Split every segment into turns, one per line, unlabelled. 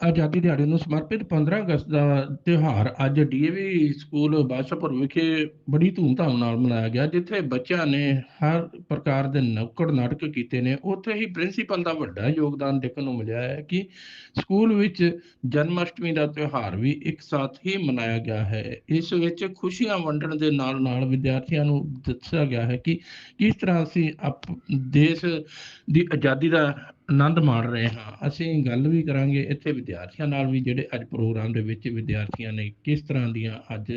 ਆਜ਼ਾਦੀ ਦਿਹਾੜੇ ਨੂੰ ਸਮਰਪਿਤ 15 ਅਗਸਤ ਦਾ ਤਿਉਹਾਰ ਅੱਜ ਡੀਏਵੀ ਸਕੂਲ ਬਾਦਸ਼ਾਹਪੁਰ ਵਿਖੇ ਬੜੀ ਧੂਮਧਾਮ ਨਾਲ ਮਨਾਇਆ ਗਿਆ, ਜਿੱਥੇ ਬੱਚਿਆਂ ਨੇ ਹਰ ਪ੍ਰਕਾਰ ਦੇ ਨੁੱਕੜ ਨਾਟਕ ਕੀਤੇ ਨੇ। ਉੱਥੇ ਹੀ ਪ੍ਰਿੰਸੀਪਲ ਦਾ ਵੱਡਾ ਯੋਗਦਾਨ ਦੇਖਣ ਨੂੰ ਮਿਲਿਆ ਹੈ ਕਿ ਸਕੂਲ ਵਿੱਚ ਜਨਮ ਅਸ਼ਟਮੀ ਦਾ ਤਿਉਹਾਰ ਵੀ ਇੱਕ ਸਾਥ ਹੀ ਮਨਾਇਆ ਗਿਆ ਹੈ। ਇਸ ਵਿੱਚ ਖੁਸ਼ੀਆਂ ਵੰਡਣ ਦੇ ਨਾਲ ਨਾਲ ਵਿਦਿਆਰਥੀਆਂ ਨੂੰ ਦੱਸਿਆ ਗਿਆ ਹੈ ਕਿ ਕਿਸ ਤਰ੍ਹਾਂ ਅਸੀਂ ਆਪ ਦੇਸ਼ ਦੀ ਆਜ਼ਾਦੀ ਦਾ ਆਨੰਦ ਮਾਣ ਰਹੇ ਹਾਂ। ਅਸੀਂ ਗੱਲ ਵੀ ਕਰਾਂਗੇ ਇੱਥੇ ਵਿਦਿਆਰਥੀਆਂ ਨਾਲ ਵੀ, ਜਿਹੜੇ ਅੱਜ ਪ੍ਰੋਗਰਾਮ ਦੇ ਵਿੱਚ ਵਿਦਿਆਰਥੀਆਂ ਨੇ ਕਿਸ ਤਰ੍ਹਾਂ ਦੀਆਂ ਅੱਜ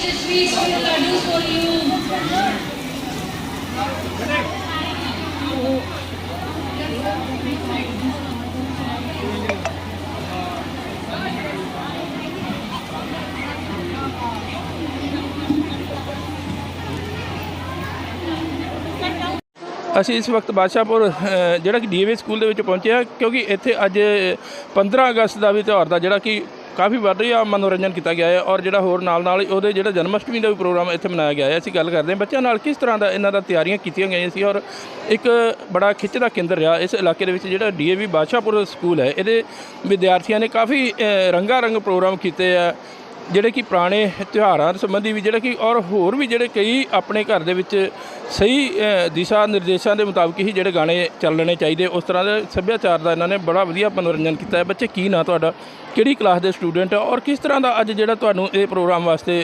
sweets for the laddus for you.
ਅਸੀਂ ਇਸ ਵਕਤ ਬਾਦਸ਼ਾਹਪੁਰ ਅ, ਜਿਹੜਾ ਕਿ ਡੀਏਵੀ ਸਕੂਲ ਦੇ ਵਿੱਚ ਪਹੁੰਚੇ ਹਾਂ ਕਿਉਂਕਿ ਇੱਥੇ ਅੱਜ 15 ਅਗਸਤ ਦਾ ਵੀ ਤਿਉਹਾਰ ਦਾ ਜਿਹੜਾ ਕਿ ਕਾਫੀ ਵੱਧ ਰਿਹਾ ਮਨੋਰੰਜਨ ਕੀਤਾ ਗਿਆ ਹੈ ਔਰ ਜਿਹੜਾ ਹੋਰ ਨਾਲ ਨਾਲ ਹੀ ਉਹਦੇ ਜਿਹੜਾ ਜਨਮ ਅਸ਼ਟਮੀ ਦਾ ਵੀ ਪ੍ਰੋਗਰਾਮ ਇੱਥੇ ਮਨਾਇਆ ਗਿਆ ਹੈ, ਅਸੀਂ ਗੱਲ ਕਰਦੇ ਹਾਂ। ਬੱਚਿਆਂ ਨਾਲ ਕਿਸ ਤਰ੍ਹਾਂ ਦਾ ਇਹਨਾਂ ਦਾ ਤਿਆਰੀਆਂ ਕੀਤੀਆਂ ਗਈਆਂ ਸੀ ਔਰ ਇੱਕ ਬੜਾ ਖਿੱਚ ਦਾ ਕੇਂਦਰ ਰਿਹਾ ਇਸ ਇਲਾਕੇ ਦੇ ਵਿੱਚ ਜਿਹੜਾ ਡੀਏਵੀ ਬਾਦਸ਼ਾਹਪੁਰ ਸਕੂਲ ਹੈ, ਇਹਦੇ ਵਿਦਿਆਰਥੀਆਂ ਨੇ ਕਾਫੀ ਰੰਗਾ ਰੰਗ ਪ੍ਰੋਗਰਾਮ ਕੀਤੇ ਆ। ਜਿਹੜੇ ਕਿ ਪੁਰਾਣੇ ਤਿਉਹਾਰਾਂ ਸੰਬੰਧੀ ਵੀ ਜਿਹੜੇ ਕਿ ਔਰ ਹੋਰ ਵੀ ਜਿਹੜੇ ਕਈ ਆਪਣੇ ਘਰ ਦੇ ਵਿੱਚ ਸਹੀ ਦਿਸ਼ਾ ਨਿਰਦੇਸ਼ਾਂ ਦੇ ਮੁਤਾਬਕ ਹੀ ਜਿਹੜੇ ਗਾਣੇ ਚੱਲਣੇ ਚਾਹੀਦੇ, ਉਸ ਤਰ੍ਹਾਂ ਦੇ ਸੱਭਿਆਚਾਰ ਦਾ ਇਹਨਾਂ ਨੇ ਬੜਾ ਵਧੀਆ ਮਨੋਰੰਜਨ ਕੀਤਾ ਹੈ। ਬੱਚੇ, ਕੀ ਨਾਂ ਤੁਹਾਡਾ? ਕਿਹੜੀ ਕਲਾਸ ਦੇ ਸਟੂਡੈਂਟ ਹੋ ਔਰ ਕਿਸ ਤਰ੍ਹਾਂ ਦਾ ਅੱਜ ਜਿਹੜਾ ਤੁਹਾਨੂੰ ਇਹ ਪ੍ਰੋਗਰਾਮ ਵਾਸਤੇ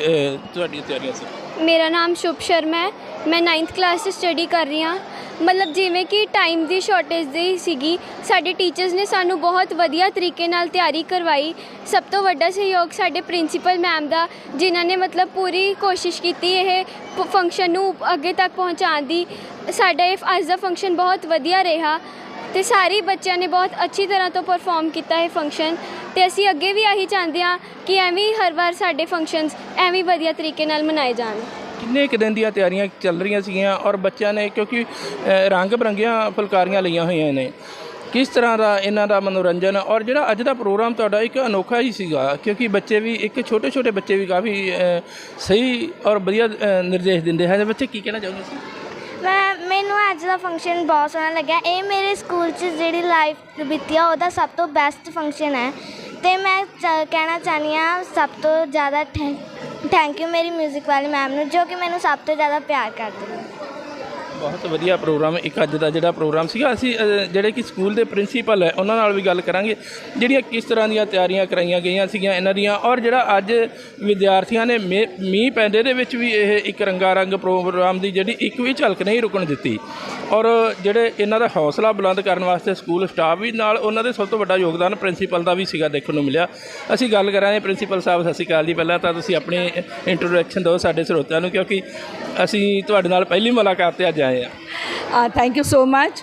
ਤੁਹਾਡੀਆਂ ਤਿਆਰੀਆਂ ਸੀ?
ਮੇਰਾ ਨਾਮ ਸ਼ੁਭ ਸ਼ਰਮਾ ਹੈ। ਮੈਂ 9th ਕਲਾਸ 'ਚ ਸਟੱਡੀ ਕਰ ਰਹੀ ਹਾਂ। ਮਤਲਬ ਜਿਵੇਂ ਕਿ ਟਾਈਮ ਦੀ ਸ਼ਾਰਟੇਜ ਦੀ ਸੀਗੀ, ਸਾਡੇ ਟੀਚਰਸ ਨੇ ਸਾਨੂੰ ਬਹੁਤ ਵਧੀਆ ਤਰੀਕੇ ਨਾਲ ਤਿਆਰੀ ਕਰਵਾਈ। ਸਭ ਤੋਂ ਵੱਡਾ ਸਹਿਯੋਗ ਸਾਡੇ ਪ੍ਰਿੰਸੀਪਲ ਮੈਮ ਦਾ, ਜਿਨ੍ਹਾਂ ਨੇ ਮਤਲਬ ਪੂਰੀ ਕੋਸ਼ਿਸ਼ ਕੀਤੀ ਇਹ ਫੰਕਸ਼ਨ ਨੂੰ ਅੱਗੇ ਤੱਕ ਪਹੁੰਚਾਉਣ ਦੀ। ਸਾਡਾ ਇਹ ਅੱਜ ਦਾ ਫੰਕਸ਼ਨ ਬਹੁਤ ਵਧੀਆ ਰਿਹਾ ਤੇ ਸਾਰੇ ਬੱਚਿਆਂ ਨੇ ਬਹੁਤ ਅੱਛੀ ਤਰ੍ਹਾਂ ਤੋਂ ਪਰਫਾਰਮ ਕੀਤਾ ਇਹ ਫੰਕਸ਼ਨ ਤੇ ਅਸੀਂ ਅੱਗੇ ਵੀ ਆਹੀ ਚਾਹੁੰਦੇ ਹਾਂ ਕਿ ਐਵੇਂ ਹੀ ਹਰ ਵਾਰ ਸਾਡੇ ਫੰਕਸ਼ਨਸ ਐਵੇਂ ਵਧੀਆ ਤਰੀਕੇ ਨਾਲ ਮਨਾਏ ਜਾਣ।
ਕਿੰਨੇ ਕੁ ਦਿਨ ਦੀਆਂ ਤਿਆਰੀਆਂ ਚੱਲ ਰਹੀਆਂ ਸੀਗੀਆਂ ਔਰ ਬੱਚਿਆਂ ਨੇ ਕਿਉਂਕਿ ਰੰਗ ਬਰੰਗੀਆਂ ਫੁਲਕਾਰੀਆਂ ਲਈਆਂ ਹੋਈਆਂ ਨੇ। ਕਿਸ ਤਰ੍ਹਾਂ ਦਾ ਇਹਨਾਂ ਦਾ ਮਨੋਰੰਜਨ ਔਰ ਜਿਹੜਾ ਅੱਜ ਦਾ ਪ੍ਰੋਗਰਾਮ ਤੁਹਾਡਾ ਇੱਕ ਅਨੋਖਾ ਹੀ ਸੀਗਾ, ਕਿਉਂਕਿ ਬੱਚੇ ਵੀ ਇੱਕ ਛੋਟੇ ਛੋਟੇ ਬੱਚੇ ਵੀ ਕਾਫੀ ਸਹੀ ਔਰ ਵਧੀਆ ਨਿਰਦੇਸ਼ ਦਿੰਦੇ ਹਨ। ਬੱਚੇ ਕੀ ਕਹਿਣਾ ਚਾਹੁੰਦੇ ਸੀ?
ਮੈਂ, ਮੈਨੂੰ ਅੱਜ ਦਾ ਫੰਕਸ਼ਨ ਬਹੁਤ ਸੋਹਣਾ ਲੱਗਿਆ। ਇਹ ਮੇਰੇ ਸਕੂਲ 'ਚ ਜਿਹੜੀ ਲਾਈਫ ਬੀਤੀ ਆ, ਉਹਦਾ ਸਭ ਤੋਂ ਬੈਸਟ ਫੰਕਸ਼ਨ ਹੈ। ਤੇ ਮੈਂ ਕਹਿਣਾ ਚਾਹੁੰਦੀ ਹਾਂ, ਸਭ ਤੋਂ ਜ਼ਿਆਦਾ ਥੈਂਕ ਯੂ ਮੇਰੀ 뮤직 ਵਾਲੀ ਮੈਮ ਨੂੰ ਜੋ ਕਿ ਮੈਨੂੰ ਸਭ ਤੋਂ ਜ਼ਿਆਦਾ ਪਿਆਰ ਕਰਦੀ ਹੈ
ਬਹੁਤ ਵਧੀਆ ਪ੍ਰੋਗਰਾਮ ਇੱਕ ਅੱਜ ਦਾ ਜਿਹੜਾ ਪ੍ਰੋਗਰਾਮ ਸੀਗਾ ਅਸੀਂ ਅ, ਜਿਹੜੇ ਕਿ ਸਕੂਲ ਦੇ ਪ੍ਰਿੰਸੀਪਲ ਹੈ ਉਹਨਾਂ ਨਾਲ ਵੀ ਗੱਲ ਕਰਾਂਗੇ ਜਿਹੜੀਆਂ ਕਿਸ ਤਰ੍ਹਾਂ ਦੀਆਂ ਤਿਆਰੀਆਂ ਕਰਾਈਆਂ ਗਈਆਂ ਸੀਗੀਆਂ ਇਹਨਾਂ ਦੀਆਂ ਔਰ ਜਿਹੜਾ ਅੱਜ ਵਿਦਿਆਰਥੀਆਂ ਨੇ ਮੇ- ਮੀਂਹ ਪੈਂਦੇ ਦੇ ਵਿੱਚ ਵੀ ਇਹ ਇੱਕ ਰੰਗਾ ਰੰਗ ਪ੍ਰੋਗਰਾਮ ਦੀ ਜਿਹੜੀ ਇੱਕ ਵੀ ਝਲਕ ਨਹੀਂ ਰੁਕਣ ਦਿੱਤੀ। ਔਰ ਜਿਹੜੇ ਇਹਨਾਂ ਦਾ ਹੌਸਲਾ ਬੁਲੰਦ ਕਰਨ ਵਾਸਤੇ ਸਕੂਲ ਸਟਾਫ ਵੀ ਨਾਲ ਉਹਨਾਂ ਦੇ ਸਭ ਤੋਂ ਵੱਡਾ ਯੋਗਦਾਨ ਪ੍ਰਿੰਸੀਪਲ ਦਾ ਵੀ ਸੀਗਾ ਦੇਖਣ ਨੂੰ ਮਿਲਿਆ। ਅਸੀਂ ਗੱਲ ਕਰਾਂਗੇ ਪ੍ਰਿੰਸੀਪਲ ਸਾਹਿਬ ਸਤਿ ਸ਼੍ਰੀ ਅਕਾਲ ਜੀ ਪਹਿਲਾਂ ਤਾਂ ਤੁਸੀਂ ਆਪਣੀ ਇੰਟਰੋਡਕਸ਼ਨ ਦਿਓ ਸਾਡੇ ਸਰੋਤਿਆਂ ਨੂੰ ਕਿਉਂਕਿ ਅਸੀਂ ਤੁਹਾਡੇ ਨਾਲ ਪਹਿਲੀ ਮੁਲਾਕਾਤ ਤੇ ਅੱਜ ਆਏ ਆ।
Thank you so much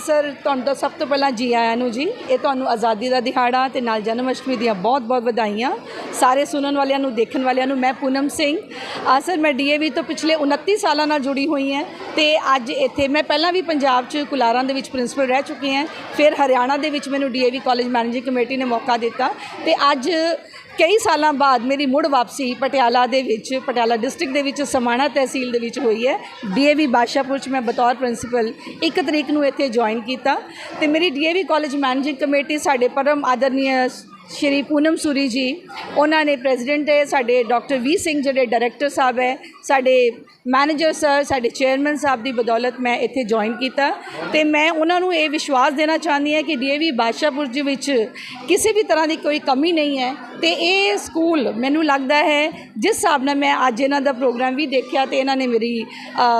sir ਤੁਹਾਨੂੰ ਤਾਂ ਸਭ ਤੋਂ ਪਹਿਲਾਂ ਜੀ ਆਇਆਂ ਨੂੰ ਜੀ, ਇਹ ਤੁਹਾਨੂੰ ਆਜ਼ਾਦੀ ਦਾ ਦਿਹਾੜਾ ਤੇ ਨਾਲ ਜਨਮ ਅਸ਼ਟਮੀ ਦੀਆਂ ਬਹੁਤ-ਬਹੁਤ ਵਧਾਈਆਂ। ਸਾਰੇ ਸੁਣਨ ਵਾਲਿਆਂ ਨੂੰ, ਦੇਖਣ ਵਾਲਿਆਂ ਨੂੰ, ਮੈਂ ਪੂਨਮ ਸਿੰਘ। ਆ ਸਰ ਮੈਂ ਡੀਏਵੀ ਤੋਂ ਪਿਛਲੇ 29 ਸਾਲਾਂ ਨਾਲ ਜੁੜੀ ਹੋਈ ਹਾਂ ਤੇ ਅੱਜ ਇੱਥੇ ਮੈਂ ਪਹਿਲਾਂ ਵੀ ਪੰਜਾਬ 'ਚ ਕੁਲਾਰਾਂ ਦੇ ਵਿੱਚ ਪ੍ਰਿੰਸੀਪਲ ਰਹਿ ਚੁੱਕੀ ਹਾਂ। ਫਿਰ ਹਰਿਆਣਾ ਦੇ ਵਿੱਚ ਮੈਨੂੰ ਡੀਏਵੀ ਕਾਲਜ ਮੈਨੇਜਿੰਗ ਕਮੇਟੀ ਨੇ ਮੌਕਾ ਦਿੱਤਾ ਤੇ ਅੱਜ ਕਈ ਸਾਲਾਂ ਬਾਅਦ ਮੇਰੀ ਮੁੜ ਵਾਪਸੀ ਪਟਿਆਲਾ ਦੇ ਵਿੱਚ, ਪਟਿਆਲਾ ਡਿਸਟ੍ਰਿਕਟ ਦੇ ਵਿੱਚ, ਸਮਾਣਾ ਤਹਿਸੀਲ ਦੇ ਵਿੱਚ ਹੋਈ ਹੈ। ਡੀਏਵੀ ਬਾਦਸ਼ਾਹਪੁਰ ਚ ਮੈਂ ਬਤੌਰ ਪ੍ਰਿੰਸੀਪਲ ਇੱਕ ਤਰੀਕ ਨੂੰ ਇੱਥੇ ਜੁਆਇਨ ਕੀਤਾ ਤੇ ਮੇਰੀ ਡੀਏਵੀ ਕਾਲਜ ਮੈਨੇਜਿੰਗ ਕਮੇਟੀ ਸਾਡੇ ਪਰਮ ਆਦਰਨੀय ਸ਼੍ਰੀ ਪੂਨਮ ਸੂਰੀ ਜੀ, ਉਹਨਾਂ ਨੇ ਪ੍ਰੈਜ਼ੀਡੈਂਟ ਹੈ। ਸਾਡੇ ਡਾਕਟਰ ਵੀ ਸਿੰਘ ਜਿਹੜੇ ਡਾਇਰੈਕਟਰ ਸਾਹਿਬ ਹੈ, ਸਾਡੇ ਮੈਨੇਜਰ ਸਰ ਸਾਡੇ ਚੇਅਰਮੈਨ ਸਾਹਿਬ ਦੀ ਬਦੌਲਤ ਮੈਂ ਇੱਥੇ ਜੁਆਇਨ ਕੀਤਾ ਤੇ ਮੈਂ ਉਹਨਾਂ ਨੂੰ ਇਹ ਵਿਸ਼ਵਾਸ ਦੇਣਾ ਚਾਹੁੰਦੀ ਹਾਂ ਕਿ ਡੀਏਵੀ ਬਾਦਸ਼ਾਹਪੁਰ ਦੇ ਵਿੱਚ ਕਿਸੇ ਵੀ ਤਰ੍ਹਾਂ ਦੀ ਕੋਈ ਕਮੀ ਨਹੀਂ ਹੈ ਤੇ ਇਹ ਸਕੂਲ ਮੈਨੂੰ ਲੱਗਦਾ ਹੈ ਜਿਸ ਹਿਸਾਬ ਨਾਲ ਮੈਂ ਅੱਜ ਇਹਨਾਂ ਦਾ ਪ੍ਰੋਗਰਾਮ ਵੀ ਦੇਖਿਆ ਤੇ ਇਹਨਾਂ ਨੇ ਮੇਰੀ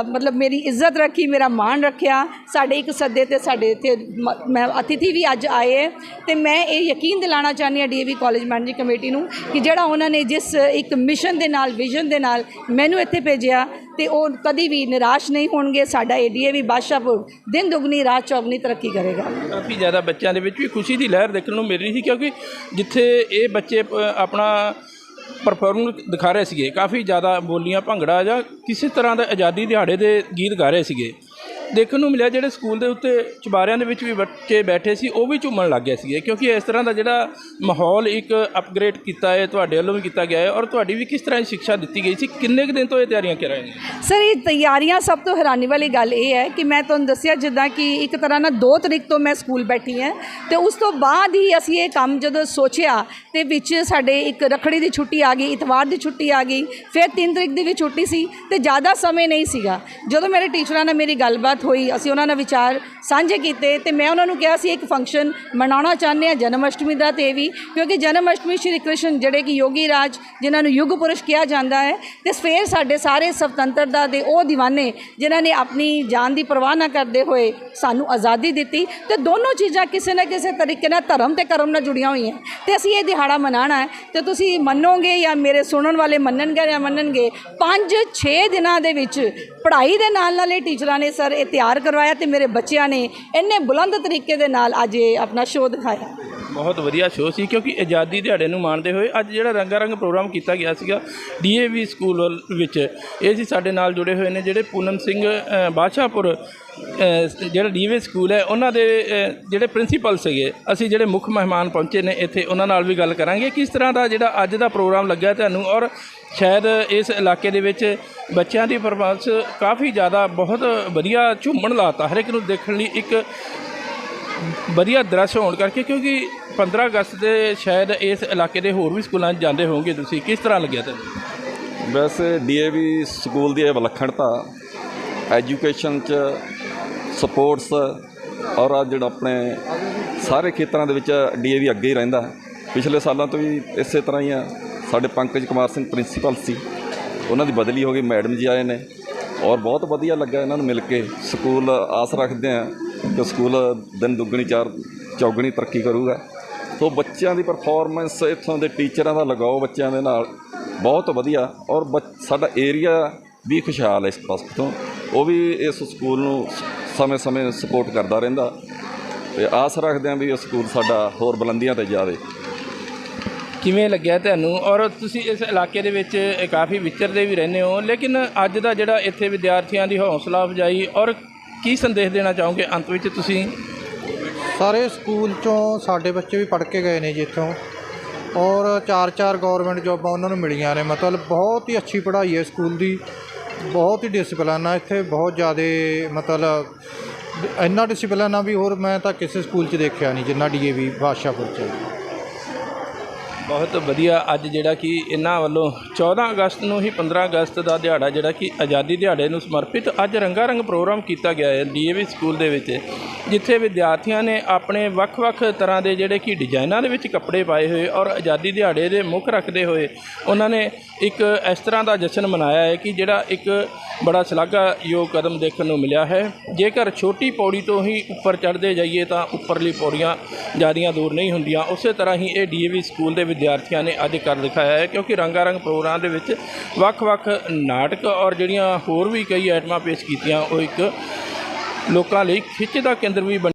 ਮਤਲਬ ਮੇਰੀ ਇੱਜ਼ਤ ਰੱਖੀ, ਮੇਰਾ ਮਾਣ ਰੱਖਿਆ, ਸਾਡੇ ਇੱਕ ਸੱਦੇ ਤੇ ਸਾਡੇ ਇੱਥੇ ਮ- ਮੈਂ ਅਤਿਥੀ ਵੀ ਅੱਜ ਆਏ ਹੈ ਤੇ ਮੈਂ ਇਹ ਯਕੀਨ ਦਿਲਾਣਾ ਚਾਹੁੰਦੀ ਹਾਂ ਡੀਏਵੀ ਕਾਲਜ ਮੈਨੇਜਿੰਗ ਕਮੇਟੀ ਨੂੰ ਕਿ ਜਿਹੜਾ ਉਹਨਾਂ ਨੇ ਜਿਸ ਇੱਕ ਮਿਸ਼ਨ ਦੇ ਨਾਲ ਵਿਜ਼ਨ ਦੇ ਨਾਲ ਮੈਨੂੰ ਇੱਥੇ ਭੇਜਿਆ ਤੇ ਉਹ ਕਦੀ ਵੀ ਨਿਰਾਸ਼ ਨਹੀਂ ਹੋਣਗੇ। ਸਾਡਾ ਇਹ ਡੀਏਵੀ ਬਾਦਸ਼ਾਹਪੁਰ ਦਿਨ ਦੁਗਣੀ, ਰਾਤ ਚੌਗਣੀ ਤਰੱਕੀ ਕਰੇਗਾ।
ਕਾਫੀ ਜ਼ਿਆਦਾ ਬੱਚਿਆਂ ਦੇ ਵਿੱਚ ਵੀ ਖੁਸ਼ੀ ਦੀ ਲਹਿਰ ਦੇਖਣ ਨੂੰ ਮਿਲ ਰਹੀ ਸੀ ਕਿਉਂਕਿ ਜਿੱਥੇ ਇਹ ਬੱਚੇ ਆਪਣਾ ਪਰਫਾਰਮ ਦਿਖਾ ਰਹੇ ਸੀਗੇ, ਕਾਫੀ ਜ਼ਿਆਦਾ ਬੋਲੀਆਂ ਭੰਗੜਾ ਜਾਂ ਕਿਸੇ ਤਰ੍ਹਾਂ ਦਾ ਆਜ਼ਾਦੀ ਦਿਹਾੜੇ ਦੇ ਗੀਤ ਗਾ ਰਹੇ ਸੀਗੇ। ਦੇਖਣ ਨੂੰ ਮਿਲਿਆ ਜਿਹੜੇ ਸਕੂਲ ਦੇ ਉੱਤੇ ਚੁਬਾਰਿਆਂ ਦੇ ਵਿੱਚ ਵੀ ਬੱਚੇ ਬੈਠੇ ਸੀ, ਉਹ ਵੀ ਝੂਮਣ ਲੱਗ ਗਏ ਸੀਗੇ, ਕਿਉਂਕਿ ਇਸ ਤਰ੍ਹਾਂ ਦਾ ਜਿਹੜਾ ਮਾਹੌਲ ਇੱਕ ਅਪਗ੍ਰੇਡ ਕੀਤਾ ਹੈ, ਤੁਹਾਡੇ ਵੱਲੋਂ ਵੀ ਕੀਤਾ ਗਿਆ ਹੈ ਔਰ ਤੁਹਾਡੀ ਵੀ ਕਿਸ ਤਰ੍ਹਾਂ ਦੀ ਸਿੱਖਿਆ ਦਿੱਤੀ ਗਈ ਸੀ, ਕਿੰਨੇ ਕੁ ਦਿਨ ਤੋਂ ਇਹ ਤਿਆਰੀਆਂ ਕਰ ਰਹੇ ਨੇ?
ਸਰ, ਇਹ ਤਿਆਰੀਆਂ ਸਭ ਤੋਂ ਹੈਰਾਨੀ ਵਾਲੀ ਗੱਲ ਇਹ ਹੈ ਕਿ ਮੈਂ ਤੁਹਾਨੂੰ ਦੱਸਿਆ ਜਿੱਦਾਂ ਕਿ ਇੱਕ ਤਰ੍ਹਾਂ ਨਾਲ 2 ਤਰੀਕ ਤੋਂ ਮੈਂ ਸਕੂਲ ਬੈਠੀ ਹਾਂ ਤੇ ਉਸ ਤੋਂ ਬਾਅਦ ਹੀ ਅਸੀਂ ਇਹ ਕੰਮ ਜਦੋਂ ਸੋਚਿਆ ਤੇ ਵਿੱਚ ਸਾਡੇ ਇੱਕ ਰਖੜੀ ਦੀ ਛੁੱਟੀ ਆ ਗਈ, ਇਤਵਾਰ ਦੀ ਛੁੱਟੀ ਆ ਗਈ, ਫਿਰ 3 ਤਰੀਕ ਦੀ ਵੀ ਛੁੱਟੀ ਸੀ ਤੇ ਜ਼ਿਆਦਾ ਸਮੇਂ ਨਹੀਂ ਸੀਗਾ। ਜਦੋਂ ਮੇਰੇ ਟੀਚਰਾਂ ਨਾਲ ਮੇਰੀ ਗੱਲਬਾਤ ਹੋਈ, ਅਸੀਂ ਉਹਨਾਂ ਨਾਲ ਵਿਚਾਰ ਸਾਂਝੇ ਕੀਤੇ ਤੇ ਮੈਂ ਉਹਨਾਂ ਨੂੰ ਕਿਹਾ ਸੀ, ਇੱਕ ਫੰਕਸ਼ਨ ਮਨਾਉਣਾ ਚਾਹੁੰਦੇ ਹਾਂ, ਜਨਮ ਅਸ਼ਟਮੀ ਦਾ ਤੇ ਵੀ। ਕਿਉਂਕਿ ਜਨਮ ਅਸ਼ਟਮੀ ਸ਼੍ਰੀ ਕ੍ਰਿਸ਼ਨ, ਜਿਹੜੇ ਕਿ ਯੋਗੀ ਰਾਜ, ਜਿਨ੍ਹਾਂ ਨੂੰ ਯੁੱਗ ਪੁਰਸ਼ ਕਿਹਾ ਜਾਂਦਾ ਹੈ, ਤੇ ਫਿਰ ਸਾਡੇ ਸਾਰੇ ਸੁਤੰਤਰਤਾ ਦੇ ਉਹ ਦੀਵਾਨੇ, ਜਿਨ੍ਹਾਂ ਨੇ ਆਪਣੀ ਜਾਨ ਦੀ ਪਰਵਾਹ ਨਾ ਕਰਦੇ ਹੋਏ ਸਾਨੂੰ ਆਜ਼ਾਦੀ ਦਿੱਤੀ ਤੇ ਦੋਨੋਂ ਚੀਜ਼ਾਂ ਕਿਸੇ ਨਾ ਕਿਸੇ ਤਰੀਕੇ ਨਾਲ ਧਰਮ ਤੇ ਕਰਮ ਨਾਲ ਜੁੜੀਆਂ ਹੋਈਆਂ। ਤੇ ਅਸੀਂ ਇਹ ਦਿਹਾੜਾ ਮਨਾਉਣਾ ਹੈ ਤੇ ਤੁਸੀਂ ਮੰਨੋਗੇ ਜਾਂ ਮੇਰੇ ਸੁਣਨ ਵਾਲੇ ਮੰਨਣਗੇ ਜਾਂ ਮੰਨਣਗੇ 5-6 ਦਿਨਾਂ ਦੇ ਵਿੱਚ ਪੜ੍ਹਾਈ ਦੇ ਨਾਲ ਨਾਲ ਇਹ ਟੀਚਰਾਂ ਨੇ ਸਰ, ਇਹ ਤਿਆਰ ਕਰਵਾਇਆ ਤੇ ਮੇਰੇ ਬੱਚਿਆਂ ਨੇ ਇੰਨੇ ਬੁਲੰਦ ਤਰੀਕੇ ਦੇ ਨਾਲ ਅੱਜ ਇਹ ਆਪਣਾ ਸ਼ੋਅ ਦਿਖਾਇਆ।
ਬਹੁਤ ਵਧੀਆ ਸ਼ੋਅ ਸੀ ਕਿਉਂਕਿ ਆਜ਼ਾਦੀ ਦਿਹਾੜੇ ਨੂੰ ਮਾਣਦੇ ਹੋਏ ਅੱਜ ਜਿਹੜਾ ਰੰਗਾ ਰੰਗ ਪ੍ਰੋਗਰਾਮ ਕੀਤਾ ਗਿਆ ਸੀਗਾ ਡੀਏਵੀ ਸਕੂਲ ਵਿੱਚ, ਇਹ ਸੀ ਸਾਡੇ ਨਾਲ ਜੁੜੇ ਹੋਏ ਨੇ ਜਿਹੜੇ ਪੂਨਮ ਸਿੰਘ ਬਾਦਸ਼ਾਹਪੁਰ ਜਿਹੜਾ ਡੀਏਵੀ ਸਕੂਲ ਹੈ, ਉਹਨਾਂ ਦੇ ਜਿਹੜੇ ਪ੍ਰਿੰਸੀਪਲ ਸੀਗੇ, ਅਸੀਂ ਜਿਹੜੇ ਮੁੱਖ ਮਹਿਮਾਨ ਪਹੁੰਚੇ ਨੇ ਇੱਥੇ, ਉਹਨਾਂ ਨਾਲ ਵੀ ਗੱਲ ਕਰਾਂਗੇ ਕਿਸ ਤਰ੍ਹਾਂ ਦਾ ਜਿਹੜਾ ਅੱਜ ਦਾ ਪ੍ਰੋਗਰਾਮ ਲੱਗਿਆ ਤੁਹਾਨੂੰ ਔਰ ਸ਼ਾਇਦ ਇਸ ਇਲਾਕੇ ਦੇ ਵਿੱਚ ਬੱਚਿਆਂ ਦੀ ਪਰਫਾਰਮੈਂਸ ਕਾਫੀ ਜ਼ਿਆਦਾ ਬਹੁਤ ਵਧੀਆ ਝੂਮਣ ਲਾਤਾ ਹਰ ਇੱਕ ਨੂੰ ਦੇਖਣ ਲਈ ਇੱਕ ਵਧੀਆ ਦ੍ਰਿਸ਼ ਹੋਣ ਕਰਕੇ, ਕਿਉਂਕਿ 15 ਅਗਸਤ ਦੇ ਸ਼ਾਇਦ ਇਸ ਇਲਾਕੇ ਦੇ ਹੋਰ ਵੀ ਸਕੂਲਾਂ 'ਚ ਜਾਂਦੇ ਹੋਵੋਗੇ ਤੁਸੀਂ, ਕਿਸ ਤਰ੍ਹਾਂ ਲੱਗਿਆ ਤੁਹਾਨੂੰ?
ਵੈਸੇ ਡੀਏਵੀ ਸਕੂਲ ਦੀ ਇਹ ਵਿਲੱਖਣਤਾ, ਐਜੂਕੇਸ਼ਨ ਚ ਸਪੋਰਟਸ ਔਰ ਆ ਜਿਹੜਾ ਆਪਣੇ ਸਾਰੇ ਖੇਤਰਾਂ ਦੇ ਵਿੱਚ ਡੀਏਵੀ ਅੱਗੇ ਹੀ ਰਹਿੰਦਾ। ਪਿਛਲੇ ਸਾਲਾਂ ਤੋਂ ਵੀ ਇਸੇ ਤਰ੍ਹਾਂ ਹੀ ਆ। ਸਾਡੇ ਪੰਕਜ ਕੁਮਾਰ ਸਿੰਘ ਪ੍ਰਿੰਸੀਪਲ ਸੀ। ਉਹਨਾਂ ਦੀ ਬਦਲੀ ਹੋ ਗਈ, ਮੈਡਮ ਜੀ ਆਏ ਨੇ। ਔਰ ਬਹੁਤ ਵਧੀਆ ਲੱਗਾ ਇਹਨਾਂ ਨੂੰ ਮਿਲ ਕੇ। ਸਕੂਲ ਆਸ ਰੱਖਦੇ ਆ ਕਿ ਸਕੂਲ ਦਿਨ ਦੁੱਗਣੀ, ਚਾਰ ਚੌਗਣੀ ਤਰੱਕੀ ਕਰੂਗਾ। ਸੋ ਬੱਚਿਆਂ ਦੀ ਪਰਫਾਰਮੈਂਸ ਇੱਥੋਂ ਦੇ ਟੀਚਰਾਂ ਦਾ ਲਗਾਓ ਬੱਚਿਆਂ ਦੇ ਨਾਲ। ਬਹੁਤ ਵਧੀਆ। ਔਰ ਬੱਚ- ਸਾਡਾ ਏਰੀਆ ਵੀ ਖੁਸ਼ਹਾਲ ਹੈ ਇਸ ਪਾਸੇ ਤੋਂ। ਉਹ ਵੀ ਇਸ ਸਕੂਲ ਨੂੰ ਸਮੇਂ-ਸਮੇਂ ਸਪੋਰਟ ਕਰਦਾ ਰਹਿੰਦਾ। ਤੇ ਆਸ ਰੱਖਦੇ ਹਾਂ ਵੀ ਇਹ ਸਕੂਲ ਸਾਡਾ ਹੋਰ ਬੁਲੰਦੀਆਂ ਤੇ ਜਾਵੇ।
ਕਿਵੇਂ ਲੱਗਿਆ ਤੁਹਾਨੂੰ? ਔਰ ਤੁਸੀਂ ਇਸ ਇਲਾਕੇ ਦੇ ਵਿੱਚ ਕਾਫੀ ਵਿਚਰਦੇ ਵੀ ਰਹਿੰਦੇ ਹੋ ਲੇਕਿਨ ਅੱਜ ਦਾ ਜਿਹੜਾ ਇੱਥੇ ਵਿਦਿਆਰਥੀਆਂ ਦੀ ਹੌਸਲਾ ਅਫਜਾਈ ਔਰ ਕੀ ਸੰਦੇਸ਼ ਦੇਣਾ ਚਾਹੋਗੇ ਅੰਤ ਵਿੱਚ ਤੁਸੀਂ?
ਸਾਰੇ ਸਕੂਲ ਚੋਂ ਸਾਡੇ ਬੱਚੇ ਵੀ ਪੜ੍ਹ ਕੇ ਗਏ ਨੇ ਜੀ ਇੱਥੋਂ ਔਰ ਚਾਰ ਚਾਰ ਗਵਰਨਮੈਂਟ ਜੋਬਾਂ ਉਹਨਾਂ ਨੂੰ ਮਿਲੀਆਂ ਨੇ। ਮਤਲਬ ਬਹੁਤ ਹੀ ਅੱਛੀ ਪੜ੍ਹਾਈ ਹੈ ਸਕੂਲ ਦੀ। ਬਹੁਤ ਹੀ ਡਿਸਪਲਨ ਆ, ਇੱਥੇ ਬਹੁਤ ਜ਼ਿਆਦਾ ਮਤਲਬ, ਇੰਨਾ ਡਿਸਪਲਨ ਆ ਵੀ ਹੋਰ ਮੈਂ ਤਾਂ ਕਿਸੇ ਸਕੂਲ 'ਚ ਦੇਖਿਆ ਨਹੀਂ, ਜਿੰਨਾ ਡੀਏਵੀ ਬਾਦਸ਼ਾਹਪੁਰ 'ਚ ਹੈ।
ਬਹੁਤ ਵਧੀਆ ਅੱਜ ਜਿਹੜਾ ਕਿ ਇਹਨਾਂ ਵੱਲੋਂ 14 ਅਗਸਤ ਨੂੰ ਹੀ 15 ਅਗਸਤ ਦਾ ਦਿਹਾੜਾ ਜਿਹੜਾ ਕਿ ਆਜ਼ਾਦੀ ਦਿਹਾੜੇ ਨੂੰ ਸਮਰਪਿਤ ਅੱਜ ਰੰਗਾ ਰੰਗ ਪ੍ਰੋਗਰਾਮ ਕੀਤਾ ਗਿਆ ਹੈ ਡੀਏਵੀ ਸਕੂਲ ਦੇ ਵਿੱਚ, ਜਿੱਥੇ ਵਿਦਿਆਰਥੀਆਂ ਨੇ ਆਪਣੇ ਵੱਖ-ਵੱਖ ਤਰ੍ਹਾਂ ਦੇ ਜਿਹੜੇ ਕਿ ਡਿਜ਼ਾਈਨਾਂ ਦੇ ਵਿੱਚ ਕੱਪੜੇ ਪਾਏ ਹੋਏ ਔਰ ਆਜ਼ਾਦੀ ਦਿਹਾੜੇ ਦੇ ਮੁੱਖ ਰੱਖਦੇ ਹੋਏ ਉਹਨਾਂ ਨੇ ਇੱਕ ਇਸ ਤਰ੍ਹਾਂ ਦਾ ਜਸ਼ਨ ਮਨਾਇਆ ਹੈ ਕਿ ਜਿਹੜਾ ਇੱਕ ਬੜਾ ਸ਼ਲਾਘਾਯੋਗ ਕਦਮ ਦੇਖਣ ਨੂੰ ਮਿਲਿਆ ਹੈ। ਜੇਕਰ ਛੋਟੀ ਪੌੜੀ ਤੋਂ ਹੀ ਉੱਪਰ ਚੜ੍ਹਦੇ ਜਾਈਏ ਤਾਂ ਉੱਪਰਲੀ ਪੌੜੀਆਂ ਜ਼ਿਆਦੀਆਂ ਦੂਰ ਨਹੀਂ ਹੁੰਦੀਆਂ। ਉਸੇ ਤਰ੍ਹਾਂ ਹੀ ਇਹ ਡੀਏਵੀ ਸਕੂਲ ਦੇ ਵਿਦਿਆਰਥੀਆਂ ਨੇ ਅੱਜ ਕਰ ਦਿਖਾਇਆ ਹੈ, ਕਿਉਂਕਿ ਰੰਗਾ ਰੰਗ ਪ੍ਰੋਗਰਾਮ ਦੇ ਵਿੱਚ ਵੱਖ-ਵੱਖ ਨਾਟਕ ਔਰ ਜਿਹੜੀਆਂ ਹੋਰ ਵੀ ਕਈ ਆਈਟਮਾਂ ਪੇਸ਼ ਕੀਤੀਆਂ, ਉਹ ਇੱਕ ਲੋਕਾਂ ਲਈ ਖਿੱਚ ਦਾ ਕੇਂਦਰ ਵੀ ਬਣ